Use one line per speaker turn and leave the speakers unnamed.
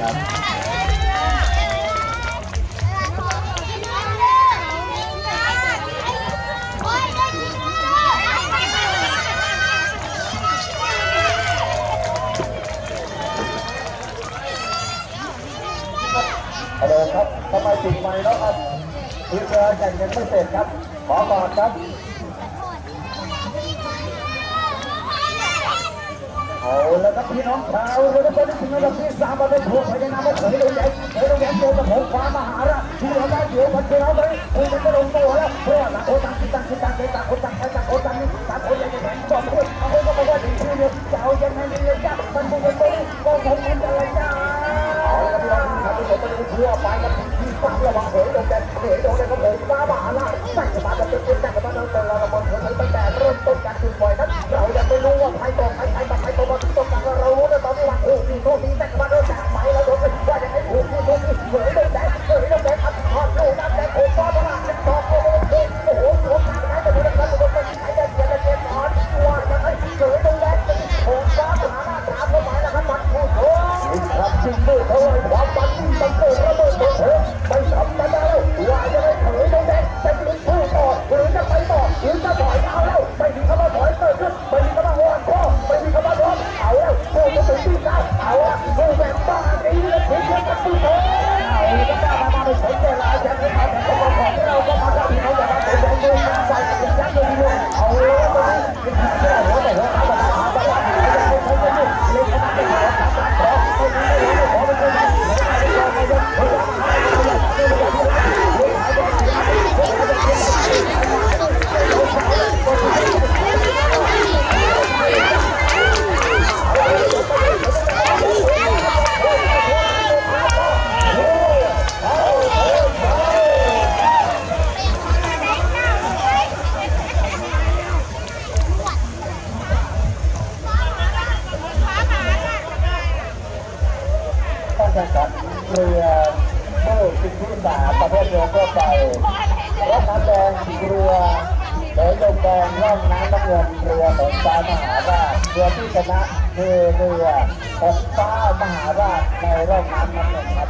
ครับฮัลโหลครับทำไมติดไมค์แล้วครับทีมงานยังยังไม่เสร็จครับ ขอก่อนครับ เอาแล้วครับพี่น้องชาวเรือทุกคนที่ถึงระดับที่สามมาเป็นพวกพญานาคเขยเราใหญ่เขยเราใหญ่โตกับผมฟ้ามหาราชที่เราได้เกี่ยวกับเราไปคุยกันก็ลงตัวแล้วเพราะว่าต่างคนต่างคิดต่างคิดต่างใจต่างคนต่างใช้ต่างคนต่างนี่ต่างคนอยากจะแข่งสองคนเอาคนก็บอกว่าถึงชื่อเดียวจะเอายังไงดีเลยจ้ามันบุกไปก็ผมมันจะอะไรจ้าเอาละพี่น้องครับทุกคนต้องทั่วไปกันที่สามระวังเขยเราใหญ่เขยเราใหญ่ก็เขยฟ้ามหาราชตั้งกับมาเป็นเป็นตั้งกับมาตั้งแต่เราบนเขยตั้งแต่ สิ่งที่เขาให้ความฝันที่มันเกิดระเบิดเถิด ข่งขันเรือโม่สิบที่สามประเภทเรือทั่วไปรถน้ำแดงสีเรือเสือลมแดงร่องน้ำน้ำเงินเรือหงฟ้ามหาราชเรือที่ชนะคือเรือหงฟ้ามหาราชในร่องน้ำน้ำเงินครับ